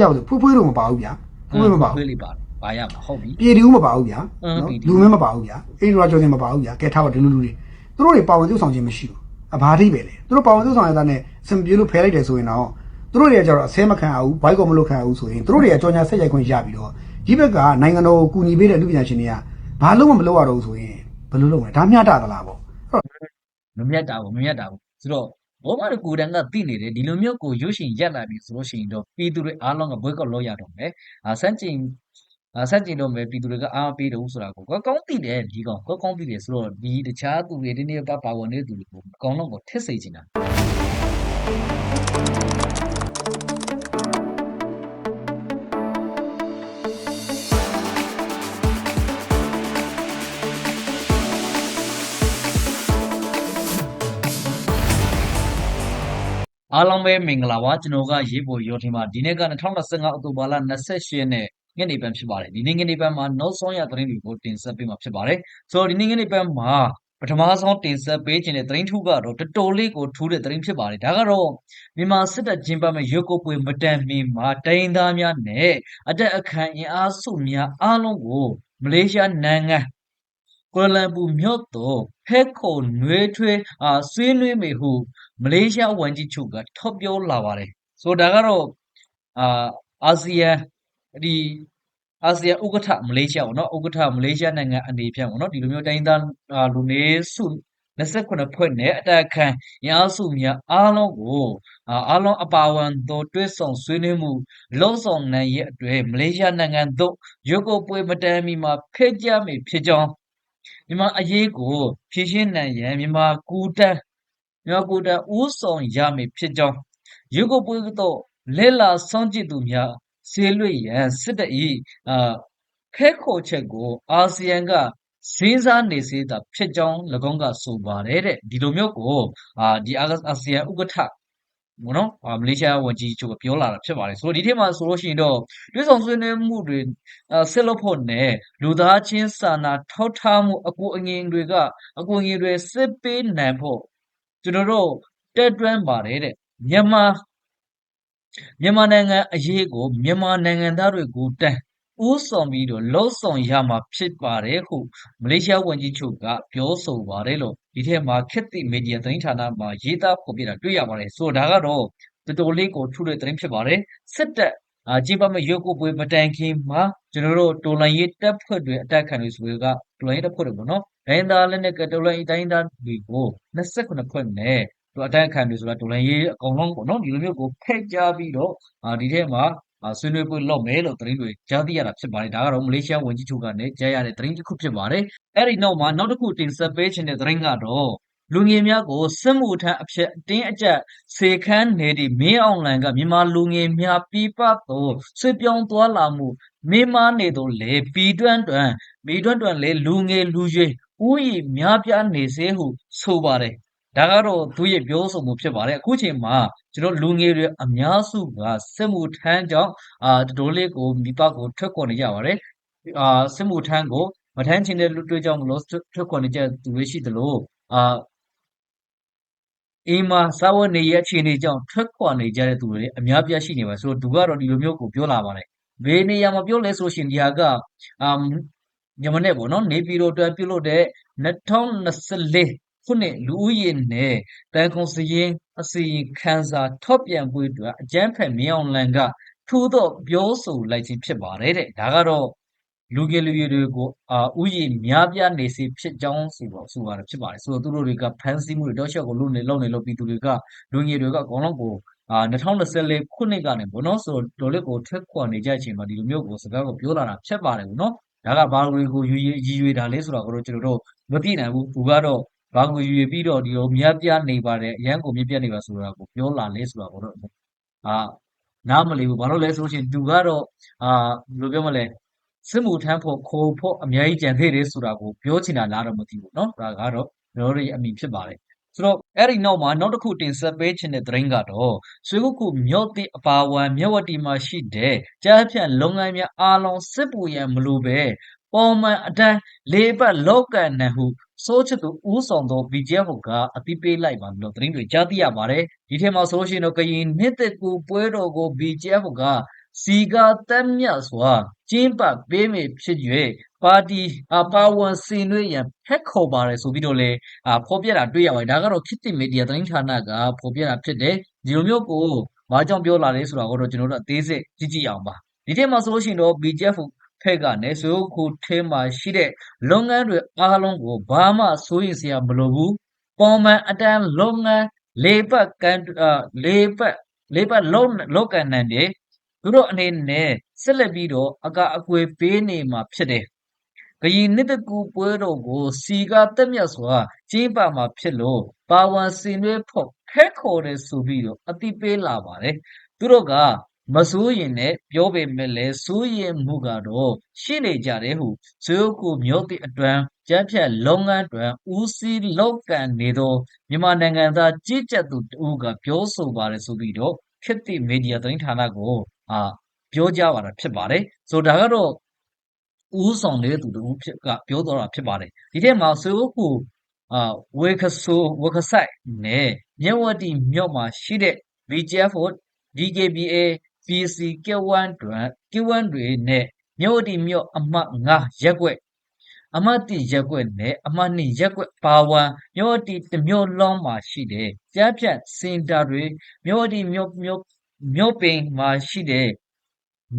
ကြောက်ဆိုဖွေးဖွေးတော့မပါဘူးဗျာဖွေးဖွေးမပါဖွေးဘူးလေးပါပါရမှာဟုတ်ပြီပြေတူးမပါဘူးဗျာအင်းနော်ပြည်တူးလူမင်းမပါဘူးဗျာအိမ်ရွာကျော်စင်မပါဘူးဗျာကဲထားပါဒီလူလူတွေသူတို့တွေပါဝင်သူဆောင်ခြင်းမရှိဘူးအဘာတိပဲလေသူတို့ပါဝင်သူဆောင်ရတဲ့နဲ့စင်ပြေလို့ဖဲလိုက်တယ်ဆိုရင်တော့သူတို့တွေကကြတော့အဆဲမခံအောင်ဘိုက်ကောမလို့ခံအောင်ဆိုရင်သူတို့တွေကကြော်ညာဆက်ရိုက်ခွင့်ရပြီးတော့ဒီဘက်ကနိုင်ငံတော်ကိုကူညီပေးတဲ့လူပညာရှင်တွေကဘာလို့မမလုပ်ရတော့ဘူးဆိုရင်ဘယ်လိုလုပ်မလဲဒါမျှတသလားပေါ့မမြတ်တာဘူးမမြတ်တာဘူးဆိုတော့ ဘောမရကူတန်ကသိနေတယ်ဒီလိုမျိုးကိုရွှေရှင်ရက်လာပြီဆိုလို့ရှိရင်တော့ပြည်သူတွေအားလုံးကဘွဲကောက်လို့ရတော့မယ်အာစန့်ကျင်အာစန့်ကျင်တော့မယ်ပြည်သူတွေကအားမပေးတော့ဘူးဆိုတာကိုကောကောင်းသိတယ်ဒီကောင်ကောကောင်းသိတယ်ဆိုတော့ဒီတခြားသူတွေဒီနေ့ပါပါဝင်နေသူတွေကိုအကောင်လုံးကိုထစ်စေချင်တာ အားလုံးပဲမင်္ဂလာပါကျွန်တော်ကရေးပေါ်ရောထင်ပါဒီနေ့က2025အောက်တိုဘာလ28ရက်နေ့ညနေပိုင်းဖြစ်ပါတယ်ဒီနေ့ညနေပိုင်းမှာနောက်ဆုံးရသတင်းတွေကိုတင်ဆက်ပေးမှာဖြစ်ပါတယ်ဆိုတော့ဒီနေ့ညနေပိုင်းမှာပထမဆုံးတင်ဆက်ပေးခြင်းတဲ့သတင်းထူးကတော့တော်တော်လေးကိုထူးတဲ့သတင်းဖြစ်ပါတယ်ဒါကတော့မြန်မာစစ်တပ်ကျင်းပမဲ့ရုပ်ကုပ်ပွဲမတန်မီမှာတိုင်းသားများနဲ့အတက်အခမ်းအင်အားစုများအားလုံးကိုမလေးရှားနိုင်ငံ ကွာလာလမ်ပူမြို့တော်ဖဲခုံနွေးထွေးအာဆွေးနွေးမေဟုမလေးရှားဝန်ကြီးချုပ်ကထောက်ပြောလာပါတယ်ဆိုတော့ဒါကတော့အာအာဆီယံဒီအာဆီယံဥက္ကဋ္ဌမလေးရှားပေါ့နော်ဥက္ကဋ္ဌမလေးရှားနိုင်ငံအနေဖြင့်ပေါ့နော်ဒီလိုမျိုးတိုင်းသားအာလူနေစု29ဖွဲ့နဲ့အတက်ခံရအားစုများအားလုံးကိုအာအားလုံးအပါအဝင်သောတွဲဆောင်ဆွေးနွေးမှုလုံးဆောင်နိုင်ရဲ့အတွေ့မလေးရှားနိုင်ငံသို့ရုပ်ကိုပွဲမတမ်းမီမှာဖဲ့ကြမိဖြစ်ကြောင်း မြန်မာအရေးကိုဖြည့်ရှင်းနိုင်ရန်မြန်မာကူတန်းမြောက်ကိုယ်တဦးဆောင်ရမည်ဖြစ်ကြောင်းရုပ်ကိုပွေးတော့လဲလာဆုံးကြည့်သူများဆေလွတ်ရန်စစ်တပ်၏အာခဲခေါ်ချက်ကိုအာဆီယံကစဉ်းစားနေစေတာဖြစ်ကြောင်း၎င်းကဆိုပါတယ်တဲ့ဒီလိုမျိုးကိုအာဒီအာအာဆီယံဥက္ကဋ္ဌ ဘောနော်အာမလေးရှားဝန်ကြီးချုပ်ကပြောလာတာဖြစ်ပါတယ်ဆိုတော့ဒီထဲမှာဆိုလို့ရှိရင်တော့တွဲဆောင်ဆွေးနွေးမှုတွေအာဆက်လုပ်ဖို့နဲ့လူသားချင်းစာနာထောက်ထားမှုအကူအငင်တွေကအကူအငင်တွေစစ်ပေးနိုင်ဖို့ကျွန်တော်တို့တက်တွန်းပါတယ်တဲ့မြန်မာမြန်မာနိုင်ငံအရေးကိုမြန်မာနိုင်ငံသားတွေကိုတန်း ဦးဆောင်ပြီးတော့လှုပ်ဆောင်ရမှာဖြစ်ပါတယ်ဟု မလေးရှားဝန်ကြီးချုပ်က ပြောဆိုပါတယ်လို့ ဒီထဲမှာခက်တိမီဒီယာသတင်းဌာနမှာ ရေးသားဖော်ပြတာ တွေ့ရပါတယ် ဆိုတော့ ဒါကတော့ တော်တော်လေးကို ထူးတဲ့သတင်းဖြစ်ပါတယ် စစ်တပ်အာကြည်ပါမဲ့ရုပ်ကိုပွေမတိုင်ခင်မှာ ကျွန်တော်တို့ တော်လိုင်းရေးတပ်ဖွဲ့တွေ အတက်ခံတွေဆိုကတော်လိုင်းရေးတပ်ဖွဲ့တွေပေါ့နော်ဒိုင်းသားလက်နဲ့ကတော်လိုင်းတိုင်းသားတွေကို29ဖွဲ့နဲ့သူအတိုက်အခံတွေဆိုတာ တော်လိုင်းရေးအကောင်လုံးပေါ့နော် ဒီလိုမျိုးကိုဖက်ကြားပြီးတော့အာဒီထဲမှာအာ ဆွေးနွေးပွဲလုပ်မယ်လို့သတင်းတွေကြားသိရတာဖြစ်ပါတယ်ဒါကတော့မလေးရှားဝန်ကြီးချုပ်ကနေကြားရတဲ့သတင်းတစ်ခုဖြစ်ပါတယ်အဲ့ဒီနောက်မှာနောက်တစ်ခုတင်ဆက်ပေးခြင်းတဲ့သတင်းကတော့လူငယ်များကိုစစ်မှုထမ်းအဖြစ်အတင်းအကျပ်စေခန်းနေသည့်မင်းအောင်လှိုင်ကမြန်မာလူငယ်များပြပသို့ဆွေးပြောင်းသွားလာမှုမင်းမနေတော့လေပြည်တွန်းတွန်းမိတွန်းတွန်းလေလူငယ်လူရွယ်ဥယျာဉ်များပြားနေစေဟုဆိုပါတယ် ဒါကတော့သူရဲ့ပြောဆိုမှုဖြစ်ပါတယ်အခုချိန်မှာကျွန်တော်လူငယ်တွေအများစုကစစ်မှုထမ်းကြောင့်အာတော်တော်လေးကိုမိဘကိုထွက်ခွန်နေကြပါတယ်အာစစ်မှုထမ်းကိုမထမ်းချင်တဲ့လူတွေကြောင့်မလို့ထွက်ခွန်နေကြသူတွေရှိသလိုအာအိမ်မှာစာဝတ်နေရအခြေအနေကြောင့်ထွက်ခွာနေကြတဲ့သူတွေအများပြားရှိနေပါဆိုတော့သူကတော့ဒီလိုမျိုးကိုပြောလာပါတယ်ဘယ်နေရာမှာပြောလဲဆိုရှင်ဒီဟာကအာညမနဲ့ပေါ့နော်နေပြည်တော်အတွက်ပြုလုပ်တဲ့2024 ခုနှစ်လူဦးရေနဲ့တန်ခုံစရင်အစီရင်ခံစာထောက်ပြန်ပွဲအတွက်အကြမ်းဖက်မြောင်လန်ကထိုးတော့ပြောဆိုလိုက်ခြင်းဖြစ်ပါတယ်တဲ့ဒါကတော့လူငယ်လူရွယ်တွေကိုအာဥယျာဉ်များပြားနေစေဖြစ်ကြောင်းဆိုတော့ဆိုရတာဖြစ်ပါတယ်ဆိုတော့သူတို့တွေကဖမ်းဆီးမှုတွေတောက်လျှောက်ကိုလုပ်နေလုပ်နေလို့ပြည်သူတွေကလူငယ်တွေကအကုန်လုံးကိုအာ2024ခုနှစ်ကနေပေါ့နော်ဆိုတော့ဒေါ်လေးကိုထွက်ခွာနေကြတဲ့အချိန်မှာဒီလိုမျိုးကိုစကားကိုပြောလာတာဖြစ်ပါတယ်ပေါ့နော်ဒါကဘာတွေကိုယူရည်ရည်ရွယ်တာလဲဆိုတော့ကျွန်တော်တို့မသိနိုင်ဘူးသူကတော့ ဘာကိုရွေပြီးတော့ဒီလိုမြတ်ပြနေပါတယ်အရန်ကိုမြတ်ပြနေပါဆိုတာကိုပြောလာလဲဆိုတာကိုတော့အာနားမလည်ဘူးဘာလို့လဲဆိုလို့ရှိရင်သူကတော့အာဘယ်လိုပြောမလဲစစ်မှုထမ်းဖို့ခိုးဖို့အများကြီးကြံသေးတယ်ဆိုတာကိုပြောချင်တာလားတော့မသိဘူးเนาะဒါကတော့ကျွန်တော်တို့ရဲ့အမိဖြစ်ပါတယ်ဆိုတော့အဲ့ဒီနောက်မှာနောက်တစ်ခုတင်ဆက်ပေးခြင်းတဲ့သတင်းကတော့ဆွေကုခုမြို့တိအပါဝံမြဝတီမှာရှိတဲ့ကြားဖြန့်လုပ်ငန်းများအားလုံးစစ်ပူရန်မလိုပဲ ပုံမှန်အတိုင်းလေးပတ်လောက်ကန်နဟုစိုးချစ်သူဦးဆောင်သော BGF ကအသိပေးလိုက်ပါလို့သတင်းတွေကြားသိရပါတယ်ဒီထဲမှာဆိုလို့ရှိရင်တော့ကရင်နှစ်သက်ကူပွဲတော်ကို BGF ကစီကာတက်မြတ်စွာကျင်းပပေးမည်ဖြစ်၍ပါတီအပါဝန်စင်ရွေးရန်ဖက်ခေါ်ပါတယ်ဆိုပြီးတော့လေအာဖော်ပြတာတွေ့ရပါတယ်ဒါကတော့ခေတ်သစ်မီဒီယာသတင်းဌာနကဖော်ပြတာဖြစ်တယ်ဒီလိုမျိုးကိုဘာကြောင့်ပြောလာလဲဆိုတာကိုတော့ကျွန်တော်တို့အသေးစိတ်ကြည့်ကြည့်အောင်ပါဒီထက်မှာဆိုလို့ရှိရင်တော့ BJF ဖက်ကနေဆိုခုထဲမှာရှိတဲ့လုပ်ငန်းတွေအားလုံးကိုဘာမှစိုးရိမ်စရာမလိုဘူးပုံမှန်အတန်းလုပ်ငန်းလေပတ်ကန်အာလေပတ်လေပတ်လုံးလောက်ကန်နိုင်တယ်သူတို့အနေနဲ့ဆက်လက်ပြီးတော့အကအကွယ်ပေးနေမှာဖြစ်တယ်။ကရင်နှစ်တကူပွဲတော်ကိုစီကတက်မြတ်စွာကျင်းပမှာဖြစ်လို့ပါဝန်စင်ရွေးဖို့ဖဲခေါ်တယ်ဆိုပြီးတော့အတိပေးလာပါတယ်။သူတို့က မစိုးရင်နဲ့ပြောပေမဲ့လည်းစိုးရင်မှုကတော့ရှိနေကြတယ်ဟုဇိုးကိုမျိုးတိအတွန်းကျန်းဖြတ်လုပ်ငန်းတွင်ဦးစီးလောက်ကန်နေသောမြန်မာနိုင်ငံသားကြီးကြပ်သူတဦးကပြောဆိုပါတယ်ဆိုပြီးတော့ခေတ်သစ်မီဒီယာသတင်းဌာနကိုအာပြောကြပါတာဖြစ်ပါတယ်ဆိုဒါကတော့ဦးဆောင်နေတဲ့သူတူဖြစ်ကပြောတော့တာဖြစ်ပါတယ်ဒီထဲမှာဆွေဦးကူအာဝေခဆိုဝေခဆိုင်နဲ့မြဝတီမြို့မှာရှိတဲ့ BGF DKBA PC K1 တွင် K1 တွေနဲ့မြို့တီမြို့အမှတ်9ရက်ွက် အမှတ်1ရက်ွက်နဲ့အမှတ်2ရက်ွက်ပါဝံမြို့တီတစ်မြို့လုံးမှာရှိတဲ့ကြားဖြတ်စင်တာတွေ မြို့တီမြို့မြို့မြို့ပင်မှာရှိတဲ့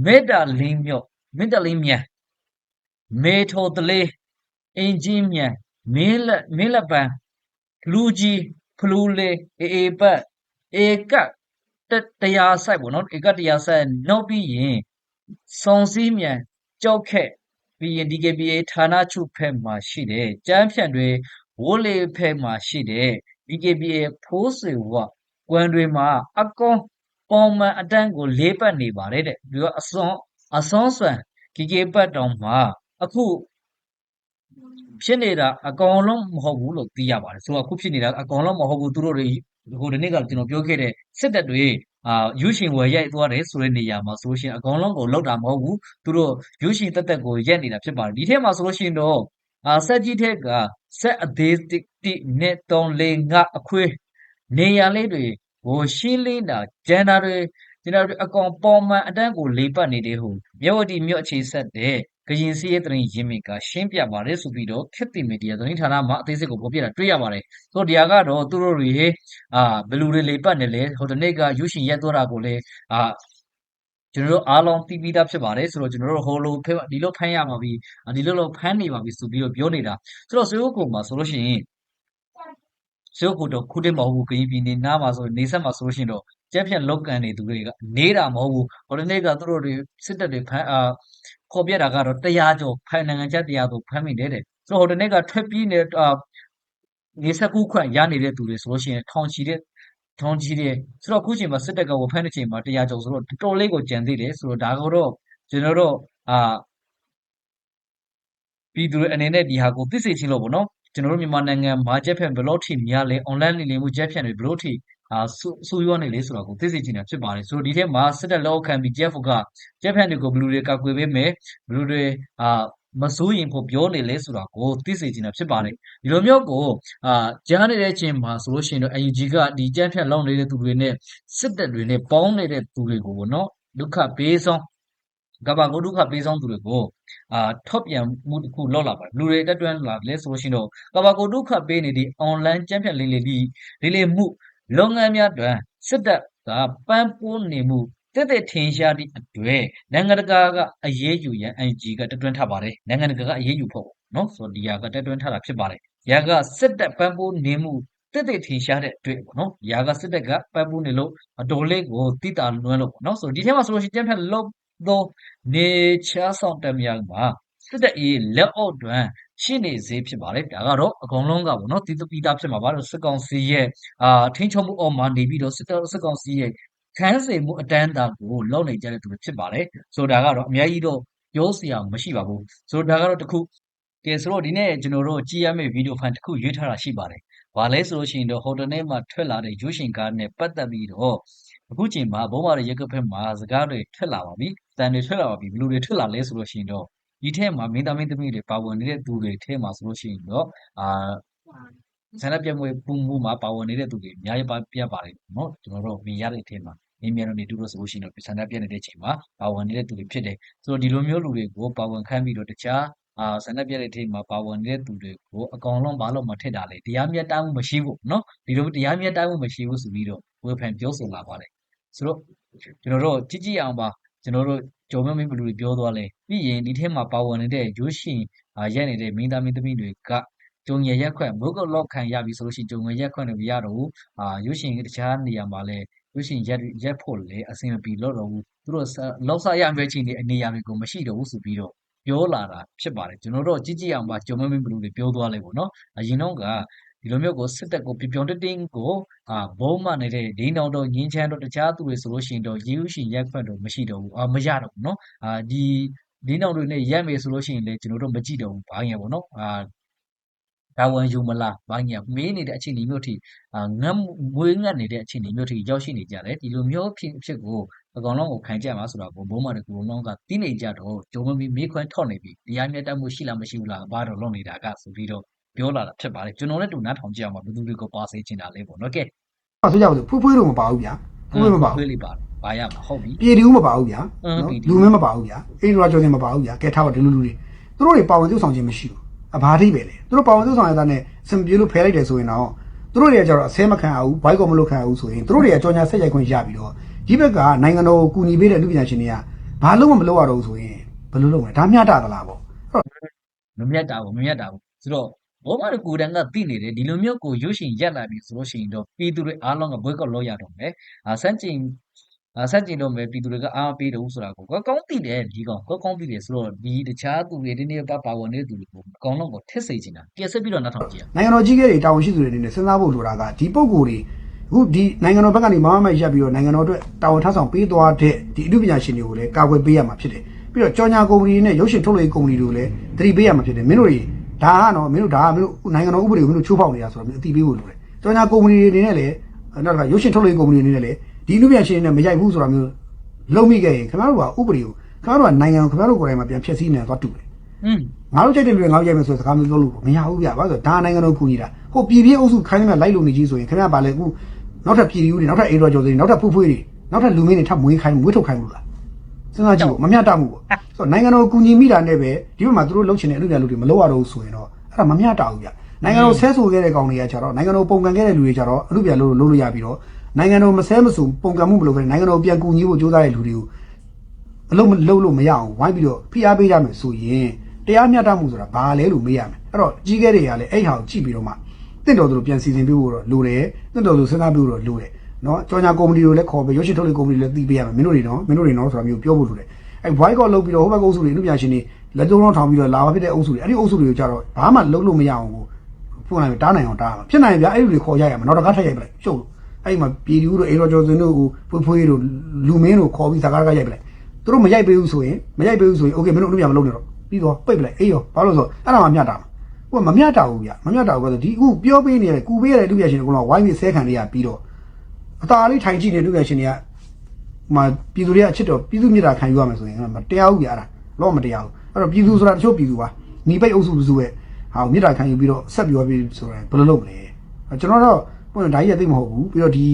မေတ္တာလင်းမြို့မေတ္တာလင်းမြန် မေထောတလေး အင်ဂျင်မြန်မင်းလက်မင်းလက်ပန်းလူကြီး ဖလူလေး အေအေပတ်ဧကတ တရားဆိုင်ပေါ့နော်ဧကတရားဆိုင်နောက်ပြီးရင်စုံစည်းမြန်ကြောက်ခက်ပြီးရင် DKBA ဌာနချုပ်ဖက်မှာရှိတယ်ကျန်းဖြန့်တွေဝိုးလေဖက်မှာရှိတယ် DKBA ဖိုးဆွေဝကွမ်တွေမှာအကောင်ပုံမှန်အတန်းကိုလေးပတ်နေပါတယ်တဲ့ဒီကအစွန်အစွန်ဆွမ်း KK ပတ်တောင်မှာအခု ဖြစ်နေတာအကောင်လုံးမဟုတ်ဘူးလို့သိရပါတယ် ဆိုတော့ အခုဖြစ်နေတာ အကောင်လုံးမဟုတ်ဘူး သူတို့တွေ ဟိုဒီနေ့က ကျွန်တော်ပြောခဲ့တဲ့ စစ်တပ်တွေအာယူရှင်ဝယ်ရိုက်သွားတယ်ဆိုတဲ့နေရာမှာဆိုလို့ရှိရင် အကောင်လုံးကိုလောက်တာမဟုတ်ဘူး သူတို့ယူရှင်တက်တက်ကိုရက်နေတာ ဖြစ်ပါတယ် ဒီထဲမှာဆိုလို့ရှိရင်တော့အာဆက်ကြီးထက်ကဆက်အသေးတိတိနဲ့3 4 5အခွေးနေရာလေးတွေဟို ရှင်းလင်းတာ ဂျန်တာတွေကျွန်တော်တို့အကောင်ပေါ်မှန်အတန်းကိုလေးပတ်နေတဲ့ဟိုမြဝတီမြို့အခြေဆက်တဲ့ ကရင်စီးရဲသတင်းရင်းမြစ်ကရှင်းပြပါတယ်ဆိုပြီးတော့ခက်တင်မီဒီယာသတင်းဌာနမှာအသေးစိတ်ကိုဖော်ပြတာတွေ့ရပါတယ်ဆိုတော့ဒီဟာကတော့သူတို့တွေအာဘယ်လူတွေလေးပတ်နေလဲဟိုတနေ့ကယူရှင်ရက်သွားတာကိုလေအာကျွန်တော်တို့အားလုံးသိပြီးသားဖြစ်ပါတယ်ဆိုတော့ကျွန်တော်တို့ဟိုလိုဒီလိုဖမ်းရပါပြီဒီလိုလိုဖမ်းနေပါပြီဆိုပြီးတော့ပြောနေတာဆိုတော့ဆွေးဥကုံမှာဆိုလို့ရှိရင်ဆွေးဥကုံတော့ခုတည်းမဟုတ်ဘူးကရင်ပြည်နယ်နားမှာဆိုနေဆက်မှာဆိုလို့ရှိရင်တော့ ကျက်ဖြတ်လောက်ကန်နေသူတွေကနေတာမဟုတ်ဘူးဟိုတနေ့ကသူတို့တွေစစ်တပ်တွေဖမ်းအာခေါ်ပြတာကတော့တရားကျော်ဖိုင်နိုင်ငံချက်တရားသူဖမ်းမိတယ်တဲ့ဆိုတော့ဟိုတနေ့ကထွက်ပြေးနေအာနေဆက်ကူးခွင့်ရနေတဲ့သူတွေဆိုလို့ရှိရင်ထောင်ချီတဲ့ထောင်ချီတဲ့ဆိုတော့အခုချိန်မှာစစ်တပ်ကဝဖမ်းတဲ့ချိန်မှာတရားကျော်ဆိုတော့တော်တော်လေးကိုကြံသေးတယ်ဆိုတော့ဒါကတော့ကျွန်တော်တို့အာပြည်သူတွေအနေနဲ့ဒီဟာကိုသိစေချင်လို့ပေါ့နော်ကျွန်တော်တို့မြန်မာနိုင်ငံမှာဂျက်ဖန်ဘယ်လို့ထိများလဲ online လိမ်လည်မှုဂျက်ဖန်တွေဘယ်လို့ထိ အာဆူရွားနေလေဆိုတာကိုသိစေချင်တာဖြစ်ပါတယ်ဆိုတော့ဒီထဲမှာစစ်တပ်လောက်ခံပြီး Jeff က Jeff ဖန်တွေကိုဘယ်လိုတွေကကွယ်ပေးမယ်ဘယ်လိုတွေအာမစိုးရင်ဖို့ပြောနေလဲဆိုတာကိုသိစေချင်တာဖြစ်ပါတယ်ဒီလိုမျိုးကိုအာကြားနေတဲ့အချိန်မှာဆိုလို့ရှိရင်တော့ UNG ကဒီ Jeff ဖန်လောက်နေတဲ့သူတွေနဲ့စစ်တပ်တွေနဲ့ပေါင်းနေတဲ့သူတွေကိုပေါ့နော်ဒုက္ခပေးဆုံးကဘာကိုဒုက္ခပေးဆောင်သူတွေကိုအာထော့ပြန်မှုတစ်ခုလောက်လာပါတယ်လူတွေတက်တွန်းလာလဲဆိုလို့ရှိရင်တော့ကဘာကိုဒုက္ခပေးနေဒီ online ကျန်းဖြတ်လင်းလေဒီလေးလေးမှု လုပ်ငန်းများတွင်စစ်တပ်ကပန်းပိုးနေမှုတက်တဲ့ထင်ရှားသည့်အတွေ့နိုင်ငံတကာကအရေးယူရန် IG ကတက်တွန်းထားပါတယ်နိုင်ငံတကာကအရေးယူဖို့နော်ဆိုတော့ဒီဟာကတက်တွန်းထားတာဖြစ်ပါတယ်ရာကစစ်တပ်ပန်းပိုးနေမှုတက်တဲ့ထင်ရှားတဲ့အတွက်ပေါ့နော်။ຢာကစစ်တပ်ကပန်းပိုးနေလို့အတော်လေးကိုတိတာလွန်းလို့ပေါ့နော်။ဆိုတော့ဒီထဲမှာဆိုလို့ရှိရင်ကျန်းဖက်လုတ်သောနေချားဆောင်တပ်များမှာ စစ်တပ်၏လက်အောက်တွင်ရှိနေစေဖြစ်ပါတယ်။ဒါကတော့အကုန်လုံးကပေါ့နော်တည်ပြီးသားဖြစ်မှာပါ။စစ်ကောင်စီရဲ့အာထိန်းချုပ်မှုအောက်မှာနေပြီးတော့စစ်တပ်စစ်ကောင်စီရဲ့ခန်းစေမှုအတန်းတာကိုလုပ်နေကြတဲ့သူတွေဖြစ်ပါတယ်။ဆိုတော့ဒါကတော့အများကြီးတော့ပြောစရာမရှိပါဘူး။ဆိုတော့ဒါကတော့တခုကဲဆိုတော့ဒီနေ့ကျွန်တော်တို့ကြည့်ရမယ့်ဗီဒီယိုဖိုင်တစ်ခုရွေးထားတာရှိပါတယ်။ဘာလဲဆိုလို့ရှိရင်တော့ဟိုတနေ့မှာထွက်လာတဲ့ရုပ်ရှင်ကားနဲ့ပတ်သက်ပြီးတော့အခုချိန်မှာဘုံမာရရက်ကွက်ဖက်မှာစကားတွေထွက်လာပါပြီ။တန်တွေထွက်လာပါပြီ။ဘယ်လိုတွေထွက်လာလဲဆိုလို့ရှိရင်တော့ ဒီထဲမှာမင်းသားမင်းသမီးတွေပါဝင်နေတဲ့သူတွေထဲမှာဆိုလို့ရှိရင်တော့အာဆန္ဒပြပွဲပုံမှုမှာပါဝင်နေတဲ့သူတွေအများကြီးပါပြပါတယ်နော်ကျွန်တော်တို့မြင်ရတဲ့အထက်မှာအမြန်တော်နေတူလို့ဆိုလို့ရှိရင်တော့ဆန္ဒပြနေတဲ့အချိန်မှာပါဝင်နေတဲ့သူတွေဖြစ်တယ်ဆိုတော့ဒီလိုမျိုးလူတွေကိုပါဝင်ခိုင်းပြီးတော့တခြားအာဆန္ဒပြတဲ့အချိန်မှာပါဝင်နေတဲ့သူတွေကိုအကောင်လုံးဘာလို့မထစ်တာလဲတရားမျှတမှုမရှိဘူးနော်ဒီလိုတရားမျှတမှုမရှိဘူးဆိုပြီးတော့ဝေဖန်ပြောဆိုလာပါတယ်ဆိုတော့ကျွန်တော်တို့ကြည့်ကြည့်အောင်ပါကျွန်တော်တို့ ဂျုံမင်းမင်းဘလူတွေပြောသွားလဲပြီးရင်ဒီထဲမှာပါဝင်နေတဲ့ရုပ်ရှင်အာရက်နေတဲ့မင်းသားမင်းသမီးတွေကကြုံရရက်ခွက်မုတ်ကလောက်ခံရပြီဆိုလို့ရှိရင်ကြုံရရက်ခွက်တွေမရတော့ဘူးအာရုပ်ရှင်တခြားနေရာမှာလဲရုပ်ရှင်ရက်ရက်ဖို့လေအဆင်မပြေတော့တော့ဘူးသူတို့လောက်ဆရမယ့်ချိန်တွေအနေရာတွေကိုမရှိတော့ဘူးဆိုပြီးတော့ပြောလာတာဖြစ်ပါတယ်ကျွန်တော်တို့ကြည့်ကြည့်အောင်ပါဂျုံမင်းမင်းဘလူတွေပြောသွားလဲပေါ့နော်အရင်တော့က ဒီလိုမျိုးကိုစစ်တပ်ကိုပြပြောင်းတက်တင်းကိုအာဘုံမှနေတဲ့ဒိန်းတောင်တော့ငင်းချမ်းတော့တခြားသူတွေဆိုလို့ရှိရင်တော့ရေဥရှင်ရက်ခွက်တော့မရှိတော့ဘူးအာမရတော့ဘူးเนาะအာဒီဒိန်းတောင်တွေနဲ့ရက်မယ်ဆိုလို့ရှိရင်လည်းကျွန်တော်တို့မကြည့်တော့ဘူးဘာငယ်ပေါ့နော်အာဒါဝန်ယူမလားဘာညာမေးနေတဲ့အခြေအနေမျိုးထိအာငတ်မွေးငတ်နေတဲ့အခြေအနေမျိုးထိရောက်ရှိနေကြတယ်ဒီလိုမျိုးဖြစ်ဖြစ်ကိုအကောင်လုံးကိုခံကြမှာဆိုတာကိုဘုံမတဲ့ကူလုံးကသိနေကြတော့ဂျုံမမီမေးခွန်းထောက်နေပြီတရားမျှတမှုရှိလားမရှိဘူးလားဘာတော့လုပ်နေတာကဆိုပြီးတော့ ပြောလာတာဖြစ်ပါတယ်ကျွန်တော်လည်းတူနားထောင်ကြည့်အောင်ပါဘယ်သူတွေကိုပါစေချင်တာလဲပေါ့နော်ကဲ။ဆိုကြပါစို့ဖူးဖွေးတော့မပါဘူးဗျာ။ဖူးဖွေးမပါဘူးဖွေးလေးပါတယ်ပါရမှာဟုတ်ပြီ။ပြည်တူမပါဘူးဗျာအင်းပြည်တူလူမင်းမပါဘူးဗျာ။အိမ်ရွာကျော်စင်မပါဘူးဗျာ။ကဲထားပါဒီလူလူတွေသူတို့တွေပါဝင်သူဆောင်ခြင်းမရှိဘူး။အဘာတိပဲလေ။သူတို့ပါဝင်သူဆောင်ရတဲ့နဲ့စင်ပြေလို့ဖယ်လိုက်တယ်ဆိုရင်တော့သူတို့တွေကကျတော့အဆဲမခံအောင်ဘိုက်ကောမလို့ခံအောင်ဆိုရင်သူတို့တွေကကြော်ညာဆက်ရိုက်ခွင့်ရပြီးတော့ဒီဘက်ကနိုင်ငံတော်ကိုကူညီပေးတဲ့လူပညာရှင်တွေကဘာလို့မမလုပ်ရတော့ဘူးဆိုရင်ဘယ်လိုလုပ်မလဲဒါမျှတသလားပေါ့မမြတ်တာဘူးမမြတ်တာဘူးဆိုတော့ ဘောမရကူတန်ကသိနေတယ်ဒီလိုမျိုးကိုရုပ်ရှင်ရက်လာပြီဆိုလို့ရှိရင်တော့ပြည်သူတွေအားလုံးကဘွဲကောက်လို့ရတော့မယ်အာစန့်ကျင်အာစန့်ကျင်တော့မယ်ပြည်သူတွေကအားပေးတော့ဆိုတာကိုကောကောင်းသိတယ်ဒီကောင်ကောကောင်းသိတယ်ဆိုတော့ဒီတခြားသူတွေဒီနေ့ပါပါဝင်နေတဲ့သူတွေကိုအကောင်လုံးကိုထစ်စေချင်တာပြည့်စက်ပြီးတော့နောက်ထောင်ကြည့်ရနိုင်ငံတော်ကြီးကတွေတာဝန်ရှိသူတွေအနေနဲ့စဉ်းစားဖို့လိုတာကဒီပုံကိုယ်တွေအခုဒီနိုင်ငံတော်ဘက်ကနေမမမိုက်ရက်ပြီးတော့နိုင်ငံတော်အတွက်တာဝန်ထမ်းဆောင်ပေးသွားတဲ့ဒီအမှုပညာရှင်တွေကိုလည်းကာကွယ်ပေးရမှာဖြစ်တယ်ပြီးတော့ကြော်ညာကုမ္ပဏီနဲ့ရုပ်ရှင်ထုတ်လုပ်ရေးကုမ္ပဏီတွေကိုလည်းသတိပေးရမှာဖြစ်တယ်မင်းတို့တွေ ဒါကနော်မင်းတို့ဒါကမင်းတို့နိုင်ငံတော်ဥပဒေကိုမင်းတို့ချိုးဖောက်နေတာဆိုတော့မင်းအသိပေးဖို့လိုတယ်ကြော်ညာကုမ္ပဏီတွေအနေနဲ့လည်းနောက်ကရုပ်ရှင်ထုတ်လုပ်ရေးကုမ္ပဏီအနေနဲ့လည်းဒီအမှုပညာရှင်တွေနဲ့မရိုက်ဘူးဆိုတာမျိုးလုံးမိခဲ့ရင်ခင်ဗျားတို့ကဥပဒေကိုခင်ဗျားတို့ကနိုင်ငံကိုခင်ဗျားတို့ကိုယ်တိုင်မှာပြန်ဖျက်ဆီးနေတယ်သွားတူတယ်อืมငါတို့ကြိုက်တဲ့လူတွေငါတို့ရိုက်မယ်ဆိုတဲ့စကားမျိုးပြောလို့မရဘူးဗျာဘာလို့လဲဒါနိုင်ငံတော်ကူညီတာဟိုပြည်ပြည့်အုပ်စုခိုင်းနေမှလိုက်လို့နေကြီးဆိုရင်ခင်ဗျားဗာလဲအခုနောက်ထပ်ပြည်သူတွေနောက်ထပ်အေရောကျော်တွေနောက်ထပ်ဖူးဖွေးတွေနောက်ထပ်လူမင်းတွေထပ်မွေးခိုင်းမွေးထုတ်ခိုင်းလို့လား စဉ်းစားကြည့်ဖို့မမျှတမှုပေါ့ဆိုတော့နိုင်ငံတော်ကူညီမိတာနဲ့ပဲဒီဘက်မှာသူတို့လှုပ်ချင်တဲ့အလုပ်ပြလူတွေမလုပ်ရတော့ဘူးဆိုရင်တော့အဲ့ဒါမမျှတဘူးဗျနိုင်ငံတော်ဆဲဆိုခဲ့တဲ့ကောင်တွေကကြတော့နိုင်ငံတော်ပုံကန်ခဲ့တဲ့လူတွေကြတော့အလုပ်ပြလုပ်လို့လုပ်လို့ရပြီးတော့နိုင်ငံတော်မဆဲမဆိုပုံကန်မှုမလုပ်ဘဲနိုင်ငံတော်ပြန်ကူညီဖို့ကြိုးစားတဲ့လူတွေကိုအလုံးမလုံးလို့မရအောင်ဝိုင်းပြီးတော့ဖိအားပေးကြမယ်ဆိုရင်တရားမျှတမှုဆိုတာဘာလဲလို့မေးရမယ်အဲ့တော့ကြီးခဲ့တွေကလည်းအဲ့ဟာကိုကြည့်ပြီးတော့မှတင့်တော်သူတို့ပြန်စီစဉ်ပေးဖို့တော့လိုတယ်တင့်တော်သူစဉ်းစားပေးဖို့တော့လိုတယ် နော်ကြော်ညာကုမ္ပဏီတွေလည်းခေါ်ပြီးရုပ်ရှင်ထုတ်လုပ်ကုမ္ပဏီတွေလည်းတီးပေးရမယ်မင်းတို့တွေနော်မင်းတို့တွေနော်ဆိုတာမျိုးပြောဖို့လိုတယ်အဲ boycott လုပ်ပြီးတော့ဟိုဘက်အုပ်စုတွေအမှုပြရှင်တွေလက်တုံးတော့ထောင်ပြီးတော့လာပါဖြစ်တဲ့အုပ်စုတွေအဲ့ဒီအုပ်စုတွေကိုကြတော့ဘာမှလုပ်လို့မရအောင်ကိုဖွင့်လိုက်တားနိုင်အောင်တားမှာဖြစ်နိုင်ရင်ဗျအဲ့ဒီတွေခေါ်ရရမှာနောက်တကားထပ်ရိုက်ပလိုက်ရှုပ်လို့အဲ့ဒီမှာပြည်သူတို့အေရောကျော်စင်တို့ကိုဖွေးဖွေးတို့လူမင်းတို့ခေါ်ပြီးစကားကရိုက်ပလိုက်သူတို့မရိုက်ပေးဘူးဆိုရင်မရိုက်ပေးဘူးဆိုရင် okay မင်းတို့အမှုပြမလုပ်နဲ့တော့ပြီးတော့ပိတ်ပလိုက်အေးရောဘာလို့ဆိုအဲ့ဒါမှမျှတာမှာဟိုကမမျှတာဘူးဗျမမျှတာဘူးဆိုတော့ဒီအခုပြောပေးနေရတယ်ကူပေးရတဲ့လူပြရှင်ကတော့ဝိုင်းပြီးဆဲခံနေရပြီးတော့ အသာလေးထိုင်ကြည့်နေတဲ့အလုပ်ပြရှင်တွေကဟိုမှာပြည်သူတွေကအချစ်တော့ပြည်သူမြစ်တာခံယူရမယ်ဆိုရင်မတရားဘူးဗျအဲ့ဒါလောမတရားဘူးအဲ့တော့ပြည်သူဆိုတာတချို့ပြည်သူပါညီပိတ်အုပ်စုစုရဲ့ဟာမြစ်တာခံယူပြီးတော့ဆက်ပြောပြီးဆိုရင်ဘယ်လိုလုပ်မလဲကျွန်တော်တော့ပုံဒါကြီးရသိမဟုတ်ဘူးပြီးတော့ဒီ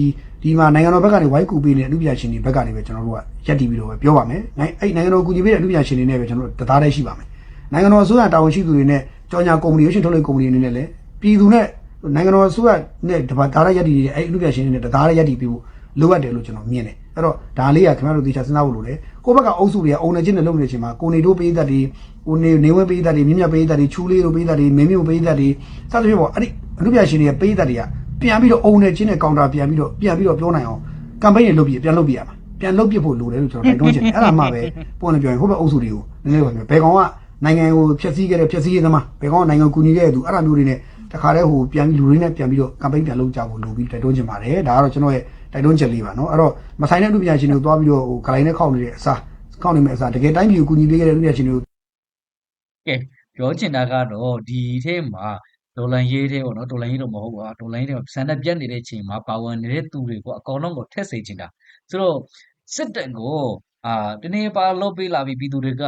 ဒီမှာနိုင်ငံတော်ဘက်ကနေဝိုင်းကူပေးနေတဲ့အမှုပြရှင်တွေဘက်ကနေပဲကျွန်တော်တို့ကရက်တီပြီးတော့ပဲပြောပါမယ်။နိုင်အဲ့နိုင်ငံတော်ကူညီပေးတဲ့အမှုပြရှင်တွေနဲ့ပဲကျွန်တော်တို့တသားတည်းရှိပါမယ်။နိုင်ငံတော်အစိုးရတာဝန်ရှိသူတွေနဲ့ကြော်ညာကုမ္ပဏီရုပ်ရှင်ထုတ်လုပ်ကုမ္ပဏီအနေနဲ့လည်းပြည်သူနဲ့ နိုင်ငံတော်အစိုးရနဲ့တပါးသားရရက်တီတွေအဲ့အမှုပြရှင်တွေနဲ့တသားတည်းရက်တီပြီးဖို့လိုအပ်တယ်လို့ကျွန်တော်မြင်တယ်။အဲ့တော့ဒါလေးကခင်ဗျားတို့သေချာစဉ်းစားဖို့လိုတယ်။ကိုယ့်ဘက်ကအုပ်စုတွေကအုံနေချင်းနဲ့လုပ်နေတဲ့အချိန်မှာကိုနေတို့ပေးသက်တွေကိုနေနေဝဲပေးသက်တွေမြင့်မြတ်ပေးသက်တွေချူလေးတို့ပေးသက်တွေမင်းမျိုးပေးသက်တွေစသဖြင့်ပေါ့အဲ့ဒီအမှုပြရှင်တွေကပေးသက်တွေကပြန်ပြီးတော့အုံနေချင်းနဲ့ကောင်တာပြန်ပြီးတော့ပြန်ပြီးတော့ပြောနိုင်အောင်ကမ်ပိန်းတွေလုပ်ပြီးပြန်လုပ်ပြရမှာပြန်လုပ်ပြဖို့လိုတယ်လို့ကျွန်တော်တိုက်တွန်းချင်တယ်အဲ့ဒါမှပဲပုံနဲ့ပြောရင်ဟိုဘက်အုပ်စုတွေကိုနည်းနည်းပါပြောဘယ်ကောင်ကနိုင်ငံကိုဖျက်ဆီးခဲ့တဲ့ဖျက်ဆီးရေးသမားဘယ်ကောင်ကနိုင်ငံကိုကူညီခဲ့တဲ့သူအဲ့ဒါမျိုးတွေနဲ့ တခါတည်းဟိုပြန်ပြီးလူတွေနဲ့ပြန်ပြီးတော့ campaign ပြန်လုပ်ကြဖို့လိုပြီးတိုက်တွန်းချင်ပါတယ်ဒါကတော့ကျွန်တော်ရဲ့တိုက်တွန်းချက်လေးပါနော်အဲ့တော့မဆိုင်တဲ့လူပညာရှင်တွေသွားပြီးတော့ဟိုဂလိုင်းနဲ့ခောက်နေတဲ့အစားခောက်နေမယ့်အစားတကယ်တိုင်းပြည်ကိုကူညီပေးခဲ့တဲ့လူပညာရှင်တွေကိုကဲပြောချင်တာကတော့ဒီထဲမှာဒေါ်လန်ရေးတဲ့ပေါ့နော်ဒေါ်လန်ရေးတော့မဟုတ်ပါဒေါ်လန်ရေးတဲ့ဆန်တက်ပြတ်နေတဲ့အချိန်မှာပါဝင်နေတဲ့သူတွေကိုအကောင်လုံးကိုထက်စေချင်တာဆိုတော့စစ်တပ်ကိုအာတနေ့ပါလော့ပေးလာပြီးပြည်သူတွေက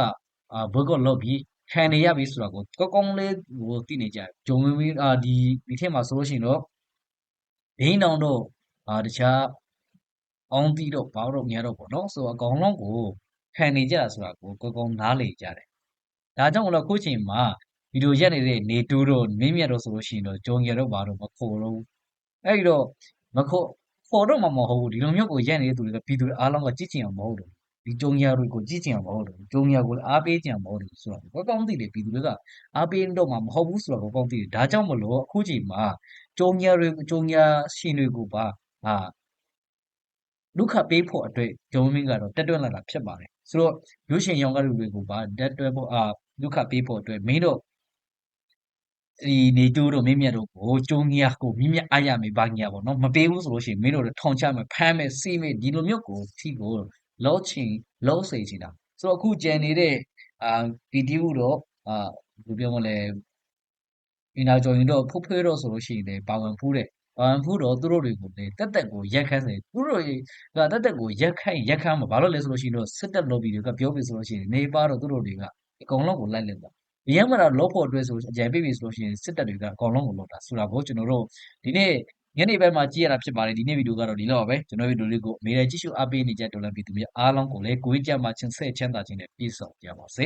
အာဘွက်ကလော့ပြီး ခံနေရပြီဆိုတာကိုကောကောင်းလေးဟိုသိနေကြတယ်ဂျုံမင်းမင်းအာဒီဒီထဲမှာဆိုလို့ရှိရင်တော့ဒိန်းတောင်တော့အာတခြားကောင်းတီးတော့ဘာတော့ညာတော့ပေါ့နော်ဆိုတော့အကောင်လုံးကိုခံနေကြတာဆိုတာကိုကောကောနားလေကြတယ်ဒါကြောင့်မလို့အခုချိန်မှာဗီဒီယိုရက်နေတဲ့နေတူးတော့မင်းမြတ်တော့ဆိုလို့ရှိရင်တော့ဂျုံရတော့ဘာတော့မခေါ်တော့ဘူးအဲ့ဒီတော့မခေါ်ခေါ်တော့မှမဟုတ်ဘူးဒီလိုမျိုးကိုရက်နေတဲ့သူတွေကပြည်သူအားလုံးကကြည့်ချင်အောင်မဟုတ်ဘူး ဒီဂျုံရတွေကိုကြည့်ချင်အောင်မဟုတ်ဘူးဂျုံရကိုအားပေးချင်အောင်မဟုတ်ဘူးဆိုတော့ကောကောင်းသိတယ်ပြည်သူတွေကအားပေးတော့မှမဟုတ်ဘူးဆိုတော့ကောကောင်းသိတယ်ဒါကြောင့်မလို့အခုချိန်မှာဂျုံရတွေဂျုံရရှင်တွေကိုပါဟာဒုက္ခပေးဖို့အတွက်ဂျုံမင်းကတော့တက်တွန်းလာတာဖြစ်ပါတယ်ဆိုတော့ရုပ်ရှင်ရောင်ကားတွေကိုပါတက်တွဲဖို့အာဒုက္ခပေးဖို့အတွက်မင်းတို့ဒီနေတူတို့မင်းမြတ်တို့ကိုကျုံညာကိုမိမြတ်အားရမယ်ဘာညာပေါ့နော်မပေးဘူးဆိုလို့ရှိရင်မင်းတို့ထောင်ချမယ်ဖမ်းမယ်စီးမယ်ဒီလိုမျိုးကိုထီကို လောချင်လောစေချင်တာဆိုတော့အခုကြံနေတဲ့အာဗီဒီယိုတော့အာဘယ်လိုပြောမလဲအင်နာကျော်ရင်တော့ဖုတ်ဖွေးတော့ဆိုလို့ရှိရင်လည်းပါဝင်ဖူးတဲ့ပါဝင်ဖူးတော့သူတို့တွေကိုလည်းတက်တက်ကိုရက်ခန်းစေသူတို့ကတက်တက်ကိုရက်ခိုင်းရက်ခန်းမှာဘာလို့လဲဆိုလို့ရှိရင်တော့စစ်တပ်လော်ဘီတွေကပြောပြီဆိုလို့ရှိရင်နေပါတော့သူတို့တွေကအကုန်လုံးကိုလိုက်လက်တာဒီရမှာတော့လောဖို့အတွက်ဆိုအကြံပေးပြီဆိုလို့ရှိရင်စစ်တပ်တွေကအကုန်လုံးကိုလောတာဆိုတာကိုကျွန်တော်တို့ဒီနေ့ ညနေပိုင်းမှာကြည့်ရတာဖြစ်ပါတယ်ဒီနေ့ဗီဒီယိုကတော့ဒီလောက်ပါပဲကျွန်တော်ဗီဒီယိုလေးကိုအမေရိကြည့်ရှုအားပေးနေကြဒေါ်လာပြည်သူများအားလုံးကိုလည်းကိုယ်ကြမှာချင်းဆက်ချမ်းသာခြင်းနဲ့ပြည့်စုံကြပါစေ